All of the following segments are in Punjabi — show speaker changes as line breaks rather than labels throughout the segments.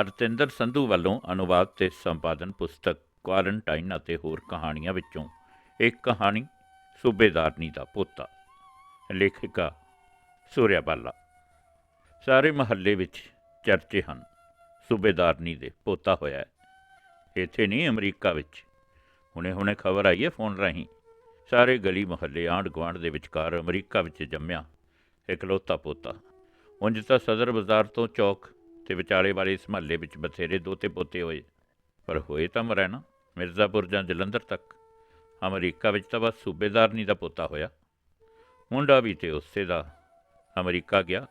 ਅਰਤਿੰਦਰ ਸੰਧੂ ਵੱਲੋਂ ਅਨੁਵਾਦ ਤੇ ਸੰਪਾਦਨ ਪੁਸਤਕ, ਕੁਆਰੰਟਾਈਨ ਅਤੇ ਹੋਰ ਕਹਾਣੀਆਂ ਵਿੱਚੋਂ ਇੱਕ ਕਹਾਣੀ, ਸੂਬੇਦਾਰਨੀ ਦਾ ਪੋਤਾ। ਲੇਖਿਕਾ ਸੂਰਿਆ ਬਾਲਾ। ਸਾਰੇ ਮਹੱਲੇ ਵਿੱਚ ਚਰਚੇ ਹਨ। ਸੂਬੇਦਾਰਨੀ ਦੇ ਪੋਤਾ ਹੋਇਆ ਹੈ। ਇੱਥੇ ਨਹੀਂ, ਅਮਰੀਕਾ ਵਿੱਚ। ਹੁਣੇ ਹੁਣੇ ਖਬਰ ਆਈ ਹੈ ਫੋਨ ਰਾਹੀਂ। ਸਾਰੇ ਗਲੀ ਮੁਹੱਲੇ ਆਂਢ ਗੁਆਂਢ ਦੇ ਵਿਚਕਾਰ ਅਮਰੀਕਾ ਵਿੱਚ ਜੰਮਿਆ ਇਕਲੌਤਾ ਪੋਤਾ। ਉਂਝ ਤਾਂ ਸਦਰ ਬਾਜ਼ਾਰ ਤੋਂ ਚੌਕ ਤੇ ਵਿਚਾਲੇ ਵਾਲੇ ਇਸ ਮਹੱਲੇ ਵਿੱਚ ਬਥੇਰੇ ਦੋਤੇ ਪੋਤੇ ਹੋਏ। ਪਰ ਹੋਏ ਤਾਂ ਮਰੈਣਾ ਮਿਰਜ਼ਾਪੁਰ ਜਾਂ ਜਲੰਧਰ ਤੱਕ। ਅਮਰੀਕਾ ਵਿੱਚ ਤਾਂ ਬਸ ਸੂਬੇਦਾਰਨੀ ਦਾ ਪੋਤਾ ਹੋਇਆ। ਮੁੰਡਾ ਵੀ ਤੇ ਉਸੇ ਦਾ। ਅਮਰੀਕਾ ਗਿਆ।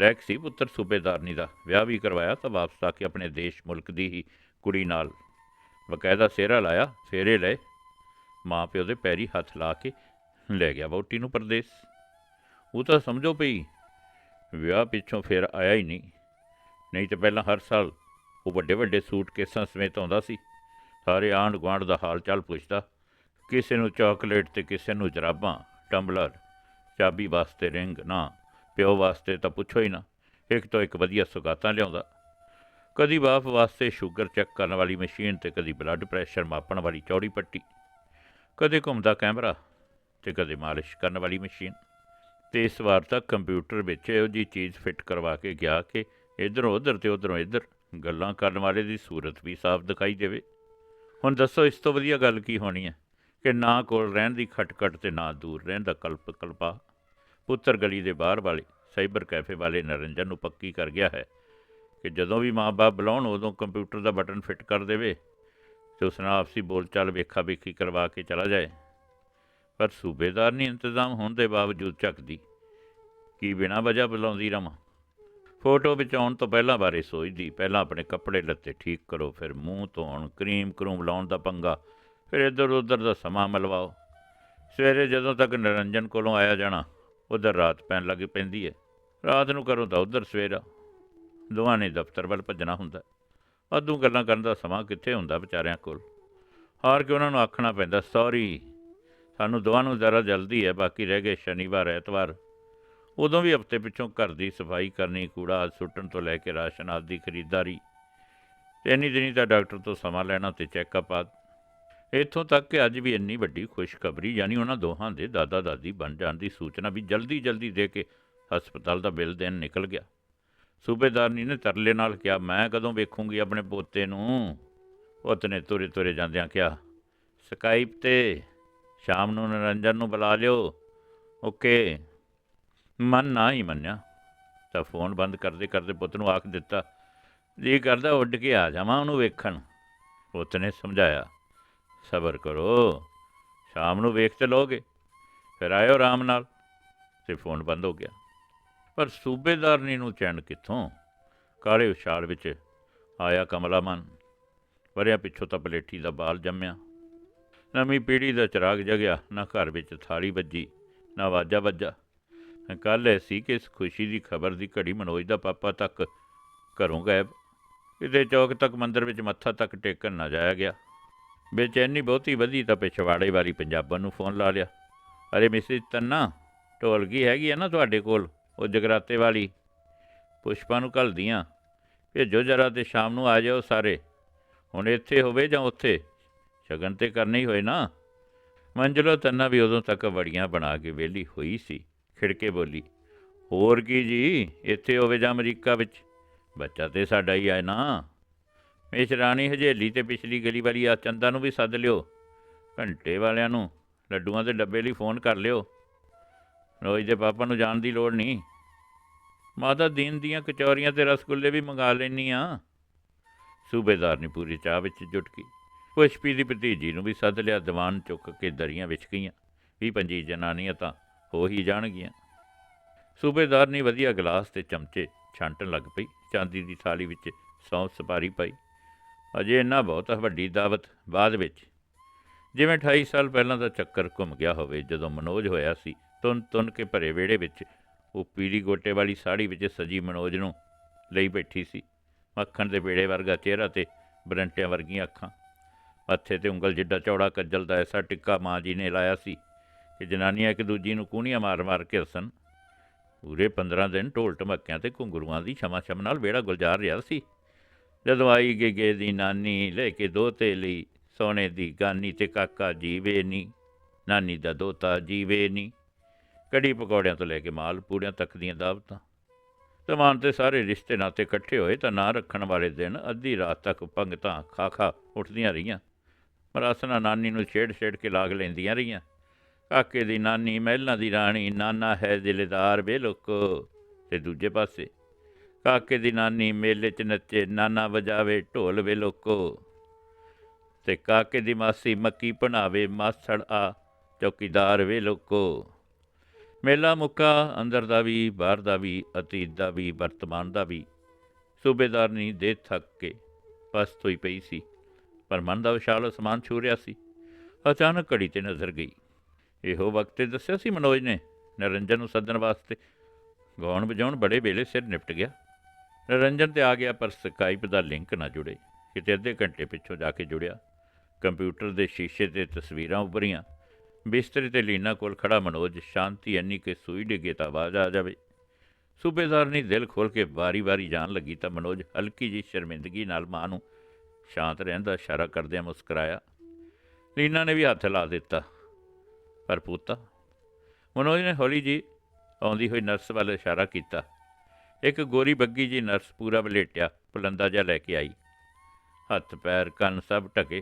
ਲੈਕ ਸੀ ਪੁੱਤਰ ਸੂਬੇਦਾਰਨੀ ਦਾ। ਵਿਆਹ ਵੀ ਕਰਵਾਇਆ ਤਾਂ ਵਾਪਸ ਆ ਕੇ ਆਪਣੇ ਦੇਸ਼ ਮੁਲਕ ਦੀ ਹੀ ਕੁੜੀ ਨਾਲ। ਬਕਾਇਦਾ ਸਿਹਰਾ ਲਾਇਆ, ਫੇਰੇ ਲਏ। ਮਾਂ ਪਿਓ ਦੇ ਪੈਰੀ ਹੱਥ ਲਾ ਕੇ ਲੈ ਗਿਆ ਵਹੁਟੀ ਨੂੰ ਪਰਦੇਸ। ਉਹ ਤਾਂ ਸਮਝੋ ਪਈ ਵਿਆਹ ਪਿੱਛੋਂ ਫਿਰ ਆਇਆ ਹੀ ਨਹੀਂ। ਨਹੀਂ ਤਾਂ ਪਹਿਲਾਂ ਹਰ ਸਾਲ ਉਹ ਵੱਡੇ ਵੱਡੇ ਸੂਟ ਕੇਸਾਂ ਸਮੇਤ ਆਉਂਦਾ ਸੀ। ਸਾਰੇ ਆਂਢ ਗੁਆਂਢ ਦਾ ਹਾਲ ਚਾਲ ਪੁੱਛਦਾ, ਕਿਸੇ ਨੂੰ ਚਾਕਲੇਟ ਤੇ ਕਿਸੇ ਨੂੰ ਜਰਾਬਾਂ, ਟੰਬਲਰ, ਚਾਬੀ ਵਾਸਤੇ ਰਿੰਗ ਨਾ, ਪਿਓ ਵਾਸਤੇ ਤਾਂ ਪੁੱਛੋ ਹੀ ਨਾ, ਇੱਕ ਤੋਂ ਇੱਕ ਵਧੀਆ ਸੁਗਾਤਾਂ ਲਿਆਉਂਦਾ। ਕਦੀ ਬਾਪ ਵਾਸਤੇ ਸ਼ੂਗਰ ਚੈੱਕ ਕਰਨ ਵਾਲੀ ਮਸ਼ੀਨ ਤੇ ਕਦੀ ਬਲੱਡ ਪ੍ਰੈਸ਼ਰ ਮਾਪਣ ਵਾਲੀ ਚੌੜੀ ਪੱਟੀ, ਕਦੇ ਘੁੰਮਦਾ ਕੈਮਰਾ ਤੇ ਕਦੇ ਮਾਲਿਸ਼ ਕਰਨ ਵਾਲੀ ਮਸ਼ੀਨ। ਤੇ ਇਸ ਵਾਰ ਤਾਂ ਕੰਪਿਊਟਰ ਵਿੱਚ ਇਹੋ ਜੀ ਚੀਜ਼ ਫਿੱਟ ਕਰਵਾ ਕੇ ਗਿਆ ਕਿ ਇਧਰੋਂ ਉਧਰ ਤੇ ਉਧਰੋਂ ਇੱਧਰ, ਗੱਲਾਂ ਕਰਨ ਵਾਲੇ ਦੀ ਸੂਰਤ ਵੀ ਸਾਫ਼ ਦਿਖਾਈ ਦੇਵੇ। ਹੁਣ ਦੱਸੋ, ਇਸ ਤੋਂ ਵਧੀਆ ਗੱਲ ਕੀ ਹੋਣੀ ਹੈ? ਕਿ ਨਾ ਕੋਲ ਰਹਿਣ ਦੀ ਖਟਖਟ ਤੇ ਨਾ ਦੂਰ ਰਹਿਣ ਦਾ ਕਲਪ ਕਲਪਾ। ਪੁੱਤਰ ਗਲੀ ਦੇ ਬਾਹਰ ਵਾਲੇ, ਸਾਈਬਰ ਕੈਫੇ ਵਾਲੇ ਨਰਿੰਜਨ ਨੂੰ ਪੱਕੀ ਕਰ ਗਿਆ ਹੈ ਕਿ ਜਦੋਂ ਵੀ ਮਾਂ-ਬਾਪ ਬੁਲਾਉਣ, ਉਦੋਂ ਕੰਪਿਊਟਰ ਦਾ ਬਟਨ ਫਿੱਟ ਕਰ ਦੇਵੇ ਤੇ ਉਸ ਨਾਲ ਆਪਸੀ ਬੋਲਚਾਲ ਵੇਖਾ ਵੇਖੀ ਕਰਵਾ ਕੇ ਚਲਾ ਜਾਏ। ਪਰ ਸੂਬੇਦਾਰ ਨਹੀਂ ਇੰਤਜ਼ਾਮ ਹੋਣ ਦੇ ਬਾਵਜੂਦ ਚੱਕਦੀ ਕੀ ਬਿਨਾਂ ਵਜ੍ਹਾ ਬੁਲਾਉਂਦੀ ਰਵਾਂ? ਫੋਟੋ ਵਿੱਚ ਆਉਣ ਤੋਂ ਪਹਿਲਾਂ ਬਾਰੇ ਸੋਚਦੀ, ਪਹਿਲਾਂ ਆਪਣੇ ਕੱਪੜੇ ਲੱਤੇ ਠੀਕ ਕਰੋ, ਫਿਰ ਮੂੰਹ ਧੋਣ, ਕਰੀਮ ਕਰੂਮ ਲਾਉਣ ਦਾ ਪੰਗਾ, ਫਿਰ ਇੱਧਰ ਉੱਧਰ ਦਾ ਸਮਾਂ ਮਲਵਾਓ। ਸਵੇਰੇ ਜਦੋਂ ਤੱਕ ਨਿਰੰਜਨ ਕੋਲੋਂ ਆਇਆ ਜਾਣਾ, ਉਧਰ ਰਾਤ ਪੈਣ ਲੱਗ ਪੈਂਦੀ ਹੈ ਰਾਤ ਨੂੰ ਕਰੋ ਤਾਂ ਉਧਰ ਸਵੇਰਾ ਦੋਵਾਂ ਨੇ ਦਫ਼ਤਰ ਵੱਲ ਭੱਜਣਾ ਹੁੰਦਾ। ਅੱਧੂ ਗੱਲਾਂ ਕਰਨ ਦਾ ਸਮਾਂ ਕਿੱਥੇ ਹੁੰਦਾ ਵਿਚਾਰਿਆਂ ਕੋਲ? ਹਾਰ ਕੇ ਉਹਨਾਂ ਨੂੰ ਆਖਣਾ ਪੈਂਦਾ ਸੌਰੀ ਸਾਨੂੰ ਦੋਵਾਂ ਨੂੰ ਜ਼ਰਾ ਜਲਦੀ ਹੈ, ਬਾਕੀ ਰਹਿ ਗਏ ਸ਼ਨੀਵਾਰ, ਐਤਵਾਰ। ਉਦੋਂ ਵੀ ਹਫ਼ਤੇ ਪਿੱਛੋਂ ਘਰ ਦੀ ਸਫ਼ਾਈ ਕਰਨੀ, ਕੂੜਾ ਸੁੱਟਣ ਤੋਂ ਲੈ ਕੇ ਰਾਸ਼ਨ ਆਦਿ ਦੀ ਖਰੀਦਦਾਰੀ। ਤੇ ਇੰਨੀ ਦਿਨੀ ਤਾਂ ਡਾਕਟਰ ਤੋਂ ਸਮਾਂ ਲੈਣਾ ਤੇ ਚੈੱਕਅਪ ਆ ਇੱਥੋਂ ਤੱਕ ਕਿ ਅੱਜ ਵੀ ਇੰਨੀ ਵੱਡੀ ਖੁਸ਼ਖਬਰੀ, ਯਾਨੀ ਉਹਨਾਂ ਦੋਹਾਂ ਦੇ ਦਾਦਾ ਦਾਦੀ ਬਣ ਜਾਣ ਦੀ ਸੂਚਨਾ ਵੀ ਜਲਦੀ ਜਲਦੀ ਦੇ ਕੇ ਹਸਪਤਾਲ ਦਾ ਬਿੱਲ ਦੇਣ ਨਿਕਲ ਗਿਆ। ਸੂਬੇਦਾਰਨੀ ਨੇ ਤਰਲੇ ਨਾਲ ਕਿਹਾ, ਮੈਂ ਕਦੋਂ ਵੇਖੂੰਗੀ ਆਪਣੇ ਪੋਤੇ ਨੂੰ? ਪੁੱਤ ਨੇ ਤੁਰੇ ਤੁਰੇ ਜਾਂਦਿਆਂ ਕਿਹਾ, ਸਕਾਈਪ ਤੇ ਸ਼ਾਮ ਨੂੰ ਨਿਰੰਜਨ ਨੂੰ ਬੁਲਾ ਲਿਓ। ਓਕੇ। ਮਨ ਨਾ ਹੀ ਮੰਨਿਆ। ਤਾਂ ਫੋਨ ਬੰਦ ਕਰਦੇ ਕਰਦੇ ਪੁੱਤ ਨੂੰ ਆਖ ਦਿੱਤਾ, ਜੀ ਕਰਦਾ ਉੱਡ ਕੇ ਆ ਜਾਵਾਂ ਉਹਨੂੰ ਵੇਖਣ। ਪੁੱਤ ਨੇ ਸਮਝਾਇਆ, ਸਬਰ ਕਰੋ, ਸ਼ਾਮ ਨੂੰ ਵੇਖ ਤੇ ਲੋਗੇ ਫਿਰ ਆਇਓ ਆਰਾਮ ਨਾਲ। ਤੇ ਫੋਨ ਬੰਦ ਹੋ ਗਿਆ। ਪਰ ਸੂਬੇਦਾਰਨੀ ਨੂੰ ਚੈਨ ਕਿੱਥੋਂ? ਕਾਲੇ ਉਛਾਲ ਵਿੱਚ ਆਇਆ ਕਮਲਾ ਮਨ। ਪਿੱਛੋਂ ਤਾਂ ਪਲੇਠੀ ਦਾ ਬਾਲ ਜੰਮਿਆ। ਨਵੀਂ ਪੀੜ੍ਹੀ ਦਾ ਚਿਰਾਗ ਜਗਿਆ, ਨਾ ਘਰ ਵਿੱਚ ਥਾਲੀ ਵੱਜੀ, ਨਾ ਵਾਜਾ ਵੱਜਾ। ਕੱਲ ਐਸੀ ਕਿ ਇਸ ਖੁਸ਼ੀ ਦੀ ਖਬਰ ਦੀ ਘੜੀ ਮਨੋਜ ਦਾ ਪਾਪਾ ਤੱਕ ਘਰੋਂ ਗਾਇਬ। ਕਿਤੇ ਚੌਕ ਤੱਕ ਮੰਦਰ ਵਿੱਚ ਮੱਥਾ ਤੱਕ ਟੇਕਣ ਨਾ ਜਾਇਆ ਗਿਆ। ਬੇਚੈਨੀ ਬਹੁਤੀ ਵਧੀ ਤਾਂ ਪਿਛਵਾੜੇ ਵਾਲੀ ਪੰਜਾਬਣ ਨੂੰ ਫੋਨ ਲਾ ਲਿਆ। ਅਰੇ ਮਿਸਿਸ ਤੰਨਾ ਢੋਲਗੀ ਹੈਗੀ ਆ ਨਾ ਤੁਹਾਡੇ ਕੋਲ? ਉਹ ਜਗਰਾਤੇ ਵਾਲੀ। ਪੁਸ਼ਪਾ ਨੂੰ ਘੱਲਦੀਆਂ। ਭੇਜੋ ਜਰਾ ਤੇ ਸ਼ਾਮ ਨੂੰ ਆ ਜਾਓ ਸਾਰੇ। ਹੁਣ ਇੱਥੇ ਹੋਵੇ ਜਾਂ ਉੱਥੇ? ਸ਼ਗਨ ਤੇ ਕਰਨੇ ਹੀ ਹੋਏ ਨਾ? ਮੰਜਲੋ ਤੰਨਾ ਵੀ ਉਦੋਂ ਤੱਕ ਵੜੀਆਂ ਬਣਾ ਕੇ ਵਿਹਲੀ ਹੋਈ ਸੀ। ਖਿੜਕੇ ਬੋਲੀ, ਹੋਰ ਕੀ ਜੀ, ਇੱਥੇ ਹੋਵੇ ਜਾਂ ਅਮਰੀਕਾ ਵਿੱਚ? ਬੱਚਾ ਤੇ ਸਾਡਾ ਹੀ ਆਏ ਨਾ। ਮੇਸ਼ ਰਾਣੀ ਹਜੇਲੀ ਤੇ ਪਿਛਲੀ ਗਲੀ ਵਾਲੀ ਆ ਚੰਦਾ ਨੂੰ ਵੀ ਸੱਦ ਲਿਓ। ਘੰਟੇ ਵਾਲਿਆਂ ਨੂੰ, ਲੱਡੂਆਂ ਦੇ ਡੱਬੇ ਲਈ ਫੋਨ ਕਰ ਲਿਓ। ਰੋਜ਼ ਦੇ ਪਾਪਾ ਨੂੰ ਜਾਣ ਦੀ ਲੋੜ ਨਹੀਂ। ਮਾਤਾ ਦੀਨ ਦੀਆਂ ਕਚੌਰੀਆਂ ਤੇ ਰਸਗੁੱਲੇ ਵੀ ਮੰਗਾ ਲੈਣੀ ਆ। ਸੂਬੇਦਾਰ ਨੇ ਪੂਰੀ ਚਾਹ ਵਿੱਚ ਜੁਟ ਗਈ ਪੁਸ਼ਪੀ ਦੀ ਭਤੀਜੀ ਨੂੰ ਵੀ ਸੱਦ ਲਿਆ, ਦੀਵਾਨ ਚੁੱਕ ਕੇ ਦਰੀਆਂ ਵਿਛ ਗਈਆਂ। ਵੀ ਪੰਜੀ ਜਨਾਨੀਆਂ ਤਾਂ ਹੋ ਹੀ ਜਾਣਗੀਆਂ। ਸੂਬੇਦਾਰ ਨੇ ਵਧੀਆ ਗਲਾਸ ਤੇ ਚਮਚੇ ਛਾਂਟਣ ਲੱਗ ਪਈ। ਚਾਂਦੀ ਦੀ ਥਾਲੀ ਵਿੱਚ ਸੌਂਫ ਸਪਾਰੀ ਪਾਈ। ਅਜੇ ਇੰਨਾ ਬਹੁਤ ਵੱਡੀ ਦਾਵਤ, ਬਾਅਦ ਵਿੱਚ। ਜਿਵੇਂ 28 ਸਾਲ ਪਹਿਲਾਂ ਦਾ ਚੱਕਰ ਘੁੰਮ ਗਿਆ ਹੋਵੇ, ਜਦੋਂ ਮਨੋਜ ਹੋਇਆ ਸੀ ਤੁੰਨ ਤੁੰਨ ਕੇ ਭਰੇ ਵਿਹੜੇ ਵਿੱਚ, ਉਹ ਪੀਲੀ ਗੋਟੇ ਵਾਲੀ ਸਾੜੀ ਵਿੱਚ ਸਜੀ ਮਨੋਜ ਨੂੰ ਲਈ ਬੈਠੀ ਸੀ। ਮੱਖਣ ਦੇ ਪੇੜੇ ਵਰਗਾ ਚਿਹਰਾ ਤੇ ਬਰੰਟਿਆਂ ਵਰਗੀਆਂ ਅੱਖਾਂ। ਮੱਥੇ ਤੇ ਉਂਗਲ ਜਿੱਡਾ ਚੌੜਾ, ਕੱਜਲ ਦਾ ਐਸਾ ਟਿੱਕਾ ਮਾਂ ਜੀ ਨੇ ਲਾਇਆ ਸੀ। ਕਿ ਜਨਾਨੀਆਂ ਇੱਕ ਦੂਜੀ ਨੂੰ ਕੂਣੀਆਂ ਮਾਰ-ਮਾਰ ਕੇ ਹੱਸਣ। ਪੂਰੇ 15 ਦਿਨ ਢੋਲ ਢਮੱਕਿਆਂ ਤੇ ਘੁੰਗਰੂਆਂ ਦੀ ਛਮਾ ਛਮ ਨਾਲ ਵਿਹੜਾ ਗੁਲਜ਼ਾਰ ਰਿਹਾ ਸੀ। ਜਦੋਂ ਆਈ ਗਿਗੇ ਦੀ ਨਾਨੀ ਲੈ ਕੇ ਦੋਤੇ ਲਈ, ਸੋਨੇ ਦੀ ਗਾਨੀ ਤੇ ਕਾਕਾ ਜੀਵੇ ਨੀ, ਨਾਨੀ ਦਾ ਦੋਤਾ ਜੀਵੇ ਨੀ, ਕੜੀ ਪਕੌੜਿਆਂ ਤੋਂ ਲੈ ਕੇ ਮਾਲ ਪੂੜਿਆਂ ਤੱਕ ਦੀਆਂ ਦਾਵਤਾਂ। ਸਮਾਨ ਤੇ ਸਾਰੇ ਰਿਸ਼ਤੇ ਨਾਤੇ ਇਕੱਠੇ ਹੋਏ ਤਾਂ ਨਾਂ ਰੱਖਣ ਵਾਲੇ ਦਿਨ ਅੱਧੀ ਰਾਤ ਤੱਕ ਪੰਗਤਾਂ ਖਾ ਖਾ ਉੱਠਦੀਆਂ ਰਹੀਆਂ। ਪਰ ਮਰਾਸਨਾ ਨਾਨੀ ਨੂੰ ਛੇੜ ਛੇੜ ਕੇ ਲਾਗ ਲੈਂਦੀਆਂ ਰਹੀਆਂ। ਕਾਕੇ ਦੀ ਨਾਨੀ, ਮਹਿਲਾਂ ਦੀ ਰਾਣੀ, ਨਾਨਾ ਹੈ ਦਿਲਦਾਰ ਵੇ ਲੋਕੋ ਤੇ ਦੂਜੇ ਪਾਸੇ। ਕਾਕੇ ਦੀ ਨਾਨੀ ਮੇਲੇ 'ਚ ਨੱਚੇ, ਨਾਨਾ ਵਜਾਵੇ ਢੋਲ ਵੇ ਲੋਕੋ ਤੇ ਕਾਕੇ ਦੀ ਮਾਸੀ ਮੱਕੀ ਬਣਾਵੇ ਮਾਸੜ ਆ ਚੌਕੀਦਾਰ ਵੇ ਲੋਕੋ ਮੇਲਾ ਮੁੱਕਾ, ਅੰਦਰ ਦਾ ਵੀ, ਬਾਹਰ ਦਾ ਵੀ, ਅਤੀਤ ਦਾ ਵੀ, ਵਰਤਮਾਨ ਦਾ ਵੀ। ਸੂਬੇਦਾਰ ਨਹੀਂ ਦੇ ਥੱਕ ਕੇ ਬਸ ਹੋਈ ਪਈ ਸੀ, ਪਰ ਮਨ ਦਾ ਵਿਸ਼ਾਲ ਅਸਮਾਨ ਛੂ ਰਿਹਾ ਸੀ। ਅਚਾਨਕ ਘੜੀ ਤੇ ਨਜ਼ਰ ਗਈ। ਇਹੋ ਵਕਤ ਤੇ ਦੱਸਿਆ ਸੀ ਮਨੋਜ ਨੇ ਨਰਿੰਜਨ ਨੂੰ ਸੱਦਣ ਵਾਸਤੇ। ਗਾਉਣ ਵਜਾਉਣ ਬੜੇ ਵੇਲੇ ਸਿਰ ਨਿਪਟ ਗਿਆ। ਨਰਿੰਜਨ ਤੇ ਆ ਗਿਆ ਪਰ ਸਕਾਈਪ ਦਾ ਲਿੰਕ ਨਾ ਜੁੜੇ। ਕਿਤੇ ਅੱਧੇ ਘੰਟੇ ਪਿੱਛੋਂ ਜਾ ਕੇ ਜੁੜਿਆ। ਕੰਪਿਊਟਰ ਦੇ ਸ਼ੀਸ਼ੇ ਤੇ ਤਸਵੀਰਾਂ ਉੱਭਰੀਆਂ। ਬਿਸਤਰੇ ਤੇ ਲੀਨਾ ਕੋਲ ਖੜਾ ਮਨੋਜ, ਸ਼ਾਂਤੀ ਐਨੀ ਕਿ ਸੂਈ ਡਿੱਗੇ ਤਾਂ ਆਵਾਜ਼ ਆ ਜਾਵੇ। ਸੂਬੇਦਾਰ ਨੇ ਦਿਲ ਖੋਲ ਕੇ ਵਾਰੀ-ਵਾਰੀ ਜਾਣ ਲੱਗੀ ਤਾਂ ਮਨੋਜ ਹਲਕੀ ਜਿਹੀ ਸ਼ਰਮਿੰਦਗੀ ਨਾਲ ਮਾਂ ਨੂੰ ਸ਼ਾਂਤ ਰਹਿਣ ਦਾ ਇਸ਼ਾਰਾ ਕਰਦਿਆਂ ਮੁਸਕਰਾਇਆ। ਲੀਨਾ ਨੇ ਵੀ ਹੱਥ ਲਾ ਦਿੱਤਾ। ਪਰ ਪੂਤਾ, ਮਨੋਜ ਨੇ ਹੌਲੀ ਜੀ ਆਉਂਦੀ ਹੋਈ ਨਰਸ ਵੱਲ ਇਸ਼ਾਰਾ ਕੀਤਾ। ਇੱਕ ਗੋਰੀ ਬੱਗੀ ਜੀ ਨਰਸ ਪੂਰਾ ਵਲੇਟਿਆ, ਪਲੰਦਾ ਜਿਹਾ ਲੈ ਕੇ ਆਈ। ਹੱਥ, ਪੈਰ, ਕੰਨ ਸਭ ਢਕੇ।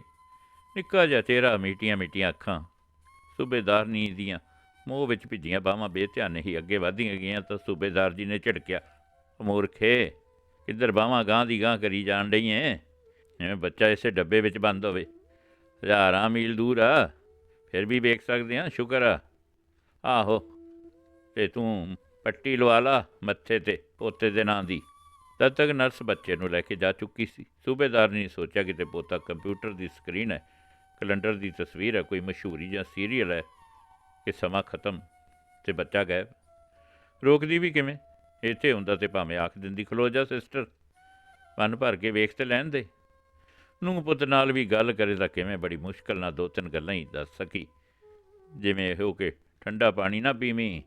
ਨਿੱਕਾ ਜਿਹਾ ਚਿਹਰਾ, ਮੀਟੀਆਂ ਮੀਟੀਆਂ ਅੱਖਾਂ। ਸੂਬੇਦਾਰ ਨੀਂਦ ਦੀਆਂ ਮੋਹ ਵਿੱਚ ਭਿੱਜੀਆਂ ਬਾਹਾਂ ਬੇਧਿਆਨ ਹੀ ਅੱਗੇ ਵਧਦੀਆਂ ਗਈਆਂ ਤਾਂ ਸੂਬੇਦਾਰ ਜੀ ਨੇ ਝਿੜਕਿਆ। "ਉਹ ਮੂਰਖੇ, ਕਿੱਧਰ ਬਾਹਾਂ ਗਾਂ ਦੀ ਗਾਂ ਕਰੀ ਜਾਣ ਡਈ ਐ ਜਿਵੇਂ ਬੱਚਾ ਇਸੇ ਡੱਬੇ ਵਿੱਚ ਬੰਦ ਹੋਵੇ। ਹਜ਼ਾਰਾਂ ਮੀਲ ਦੂਰ ਆ। ਫਿਰ ਵੀ ਵੇਖ ਸਕਦੇ ਆ ਸ਼ੁਕਰ ਆ। ਆਹੋ, ਤੇ ਤੂੰ ਪੱਟੀ ਲਵਾ ਲਾ ਮੱਥੇ ਤੇ, ਪੋਤੇ ਦੇ ਨਾਂ ਦੀ। ਤਦ ਤੱਕ ਨਰਸ ਬੱਚੇ ਨੂੰ ਲੈ ਕੇ ਜਾ ਚੁੱਕੀ ਸੀ। ਸੂਬੇਦਾਰ ਨੇ ਸੋਚਿਆ ਕਿ ਤੇ ਪੋਤਾ ਕੰਪਿਊਟਰ ਦੀ ਸਕਰੀਨ ਹੈ, ਕੈਲੰਡਰ ਦੀ ਤਸਵੀਰ ਹੈ, ਕੋਈ ਮਸ਼ਹੂਰੀ ਜਾਂ ਸੀਰੀਅਲ ਹੈ, ਕਿ ਸਮਾਂ ਖਤਮ ਤੇ ਬੱਚਾ ਗਾਇਬ। ਰੋਕਦੀ ਵੀ ਕਿਵੇਂ? ਇੱਥੇ ਹੁੰਦਾ ਤੇ ਭਾਵੇਂ ਆਖ ਦਿੰਦੀ, ਖਲੋ ਜਾ, ਸਿਸਟਰ। ਮਨ ਭਰ ਕੇ ਵੇਖ ਤੇ ਲੈਣ ਦੇ। ਨੂੰ ਪੁੱਤ ਨਾਲ ਵੀ ਗੱਲ ਕਰੇ ਤਾਂ ਕਿਵੇਂ ਬੜੀ ਮੁਸ਼ਕਲ ਨਾਲ ਦੋ ਤਿੰਨ ਗੱਲਾਂ ਹੀ ਦੱਸ ਸਕੀ। ਜਿਵੇਂ ਇਹੋ ਕਿ ਠੰਡਾ ਪਾਣੀ ਨਾ ਪੀਵੀਂ,